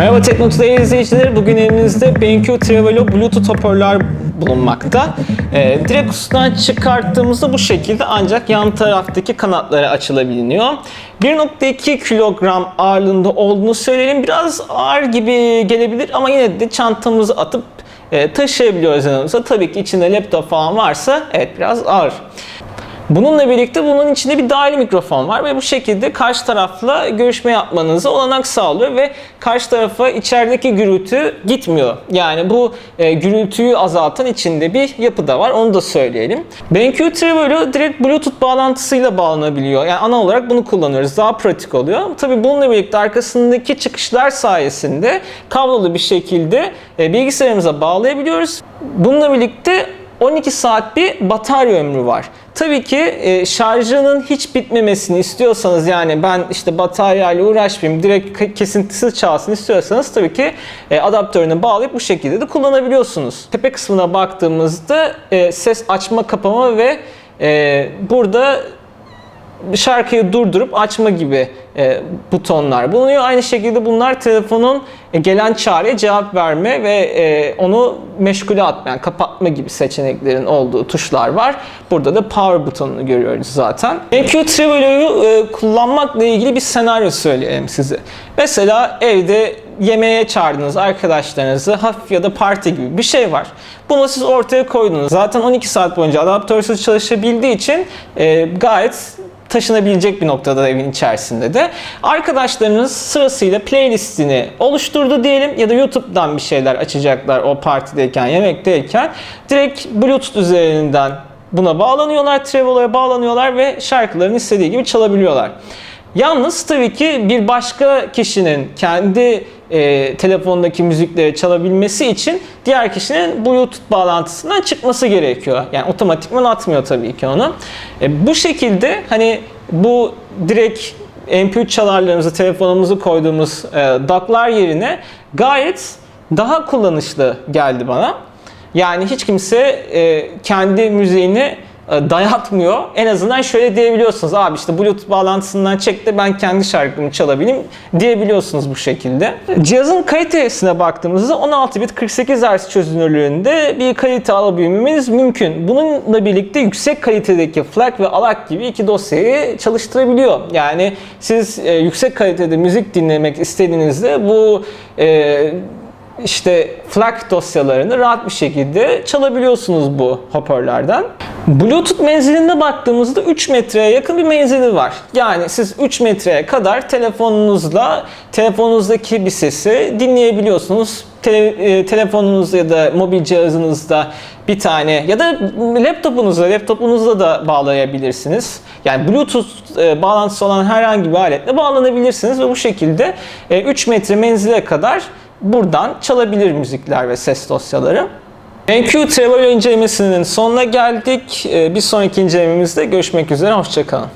Merhaba değerli izleyicileri. Bugün elimizde BenQ Trevelo Bluetooth hoparlör bulunmakta. Ee, direkt kutusundan çıkarttığımızda bu şekilde ancak yan taraftaki kanatları açılabiliyor. 1.2 kilogram ağırlığında olduğunu söyleyelim. Biraz ağır gibi gelebilir ama yine de çantamızı atıp e, taşıyabiliyoruz yanımızda. Tabii ki içinde laptop falan varsa evet biraz ağır. Bununla birlikte bunun içinde bir dahili mikrofon var ve bu şekilde karşı tarafla görüşme yapmanızı olanak sağlıyor ve karşı tarafa içerideki gürültü gitmiyor. Yani bu e, gürültüyü azaltan içinde bir yapı da var onu da söyleyelim. BenQ Trevelo direkt Bluetooth bağlantısıyla bağlanabiliyor. Yani ana olarak bunu kullanıyoruz. Daha pratik oluyor. Tabii bununla birlikte arkasındaki çıkışlar sayesinde kablolu bir şekilde e, bilgisayarımıza bağlayabiliyoruz. Bununla birlikte 12 saat bir batarya ömrü var. Tabii ki e, şarjının hiç bitmemesini istiyorsanız yani ben işte bataryayla uğraşmayayım direkt ke- kesintisiz çalsın istiyorsanız tabii ki e, adaptörüne bağlayıp bu şekilde de kullanabiliyorsunuz. Tepe kısmına baktığımızda e, ses açma kapama ve e, burada şarkıyı durdurup açma gibi e, butonlar bulunuyor. Aynı şekilde bunlar telefonun e, gelen çağrıya cevap verme ve e, onu meşgule atma, yani kapatma gibi seçeneklerin olduğu tuşlar var. Burada da power butonunu görüyoruz zaten. MQ Travelo'yu e, kullanmakla ilgili bir senaryo söyleyeyim size. Mesela evde yemeğe çağırdınız arkadaşlarınızı hafif ya da parti gibi bir şey var. Bunu siz ortaya koydunuz. Zaten 12 saat boyunca adaptörsüz çalışabildiği için e, gayet taşınabilecek bir noktada evin içerisinde de. Arkadaşlarınız sırasıyla playlistini oluşturdu diyelim ya da YouTube'dan bir şeyler açacaklar o partideyken, yemekteyken. Direkt Bluetooth üzerinden buna bağlanıyorlar, Trevelo'ya bağlanıyorlar ve şarkılarını istediği gibi çalabiliyorlar. Yalnız tabii ki bir başka kişinin kendi e, telefondaki müzikleri çalabilmesi için diğer kişinin Bluetooth bağlantısından çıkması gerekiyor. Yani otomatikman atmıyor tabii ki onu. E, bu şekilde hani bu direkt MP3 çalarlarımızı, telefonumuzu koyduğumuz e, docklar yerine gayet daha kullanışlı geldi bana. Yani hiç kimse e, kendi müziğini dayatmıyor. En azından şöyle diyebiliyorsunuz. Abi işte Bluetooth bağlantısından çek de ben kendi şarkımı çalabileyim diyebiliyorsunuz bu şekilde. Cihazın kalitesine baktığımızda 16 bit 48 Hz çözünürlüğünde bir kalite alabilmemiz mümkün. Bununla birlikte yüksek kalitedeki FLAC ve ALAC gibi iki dosyayı çalıştırabiliyor. Yani siz e, yüksek kalitede müzik dinlemek istediğinizde bu e, işte FLAC dosyalarını rahat bir şekilde çalabiliyorsunuz bu hoparlörlerden. Bluetooth menziline baktığımızda 3 metreye yakın bir menzili var. Yani siz 3 metreye kadar telefonunuzla telefonunuzdaki bir sesi dinleyebiliyorsunuz. Tele, e, telefonunuzda ya da mobil cihazınızda bir tane ya da laptopunuzla laptopunuzla da bağlayabilirsiniz. Yani Bluetooth e, bağlantısı olan herhangi bir aletle bağlanabilirsiniz ve bu şekilde e, 3 metre menzile kadar buradan çalabilir müzikler ve ses dosyaları. BenQ Travel incelemesinin sonuna geldik. Ee, Bir sonraki incelememizde görüşmek üzere. Hoşçakalın.